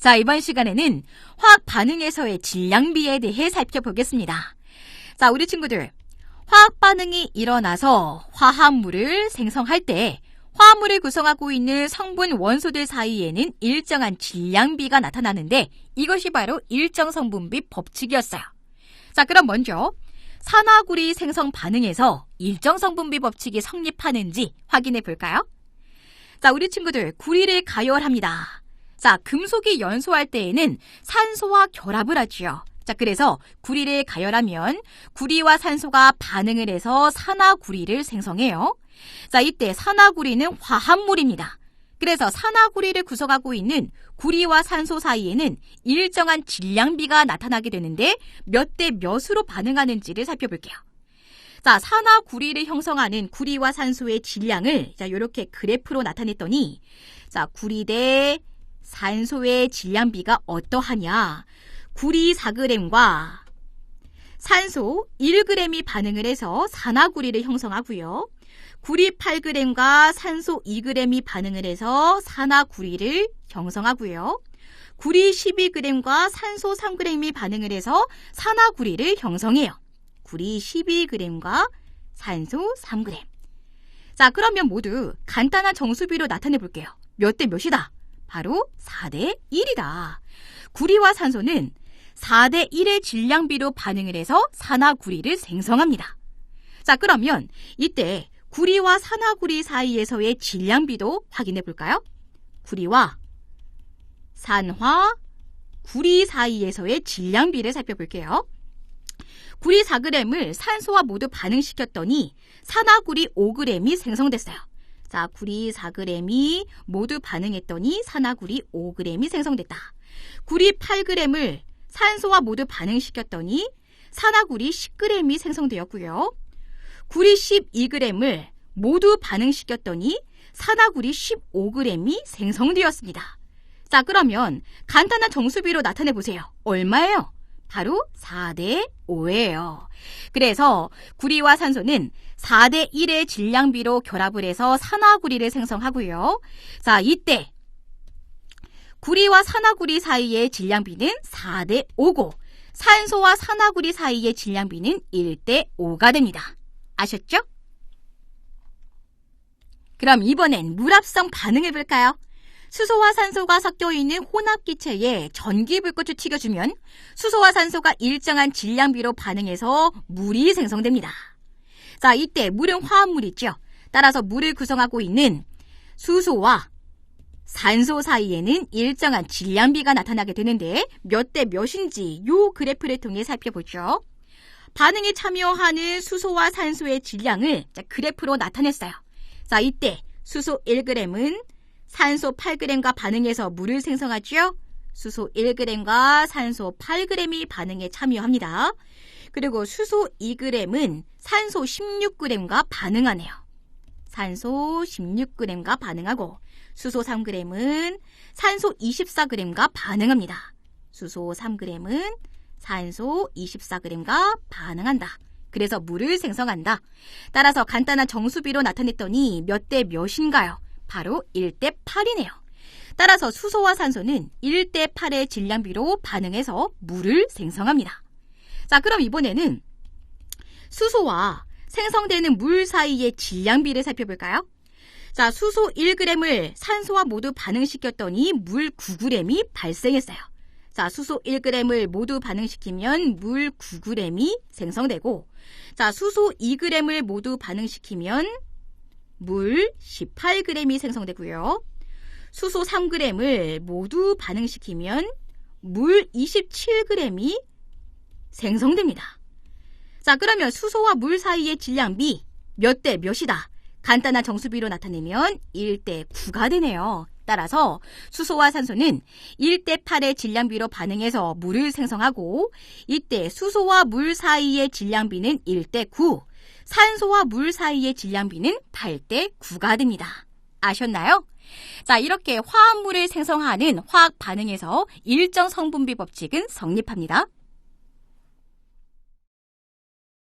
자, 이번 시간에는 화학 반응에서의 질량비에 대해 살펴보겠습니다. 자, 우리 친구들. 화학 반응이 일어나서 화합물을 생성할 때 화합물을 구성하고 있는 성분 원소들 사이에는 일정한 질량비가 나타나는데 이것이 바로 일정 성분비 법칙이었어요. 자, 그럼 먼저 산화구리 생성 반응에서 일정 성분비 법칙이 성립하는지 확인해 볼까요? 자, 우리 친구들 구리를 가열합니다. 자, 금속이 연소할 때에는 산소와 결합을 하지요. 자, 그래서 구리를 가열하면 구리와 산소가 반응을 해서 산화구리를 생성해요. 자, 이때 산화구리는 화합물입니다. 그래서 산화구리를 구성하고 있는 구리와 산소 사이에는 일정한 질량비가 나타나게 되는데 몇 대 몇으로 반응하는지를 살펴볼게요. 자, 산화구리를 형성하는 구리와 산소의 질량을 자, 이렇게 그래프로 나타냈더니 자, 구리 대 산소의 질량비가 어떠하냐? 구리 4g과 산소 1g이 반응을 해서 산화구리를 형성하고요. 구리 8g과 산소 2g이 반응을 해서 산화구리를 형성하고요. 구리 12g과 산소 3g이 반응을 해서 산화구리를 형성해요. 구리 12g과 산소 3g. 자, 그러면 모두 간단한 정수비로 나타내 볼게요. 몇 대 몇이다? 바로 4대 1이다. 구리와 산소는 4대 1의 질량비로 반응을 해서 산화구리를 생성합니다. 자, 그러면 이때 구리와 산화구리 사이에서의 질량비도 확인해 볼까요? 구리와 산화, 구리 사이에서의 질량비를 살펴볼게요. 구리 4g을 산소와 모두 반응시켰더니 산화구리 5g이 생성됐어요. 자, 구리 4g이 모두 반응했더니 산화구리 5g이 생성됐다. 구리 8g을 산소와 모두 반응시켰더니 산화구리 10g이 생성되었고요. 구리 12g을 모두 반응시켰더니 산화구리 15g이 생성되었습니다. 자, 그러면 간단한 정수비로 나타내 보세요. 얼마예요? 바로 4대 5예요. 그래서 구리와 산소는 4대 1의 질량비로 결합을 해서 산화구리를 생성하고요. 자, 이때 구리와 산화구리 사이의 질량비는 4대 5고 산소와 산화구리 사이의 질량비는 1대 5가 됩니다. 아셨죠? 그럼 이번엔 물합성 반응해 볼까요? 수소와 산소가 섞여 있는 혼합기체에 전기불꽃을 튀겨주면 수소와 산소가 일정한 질량비로 반응해서 물이 생성됩니다. 자, 이때 물은 화합물이죠. 따라서 물을 구성하고 있는 수소와 산소 사이에는 일정한 질량비가 나타나게 되는데 몇 대 몇인지 요 그래프를 통해 살펴보죠. 반응에 참여하는 수소와 산소의 질량을 그래프로 나타냈어요. 자, 이때 수소 1g은 산소 8g과 반응해서 물을 생성하죠. 수소 1g과 산소 8g이 반응에 참여합니다. 그리고 수소 2g은 산소 16g과 반응하네요. 산소 16g과 반응하고 수소 3g은 산소 24g과 반응합니다. 수소 3g은 산소 24g과 반응한다. 그래서 물을 생성한다. 따라서 간단한 정수비로 나타냈더니 몇 대 몇인가요? 바로 1대 8이네요. 따라서 수소와 산소는 1대 8의 질량비로 반응해서 물을 생성합니다. 자, 그럼 이번에는 수소와 생성되는 물 사이의 질량비를 살펴볼까요? 자, 수소 1g을 산소와 모두 반응시켰더니 물 9g이 발생했어요. 자, 수소 1g을 모두 반응시키면 물 9g이 생성되고, 자, 수소 2g을 모두 반응시키면 물 18g이 생성되고요. 수소 3g을 모두 반응시키면 물 27g이 생성됩니다. 자, 그러면 수소와 물 사이의 질량비 몇대 몇이다? 간단한 정수비로 나타내면 1대 9가 되네요. 따라서 수소와 산소는 1대 8의 질량비로 반응해서 물을 생성하고 이때 수소와 물 사이의 질량비는 1대 9, 산소와 물 사이의 질량비는 8대 9가 됩니다. 아셨나요? 자, 이렇게 화합물을 생성하는 화학 반응에서 일정 성분비 법칙은 성립합니다.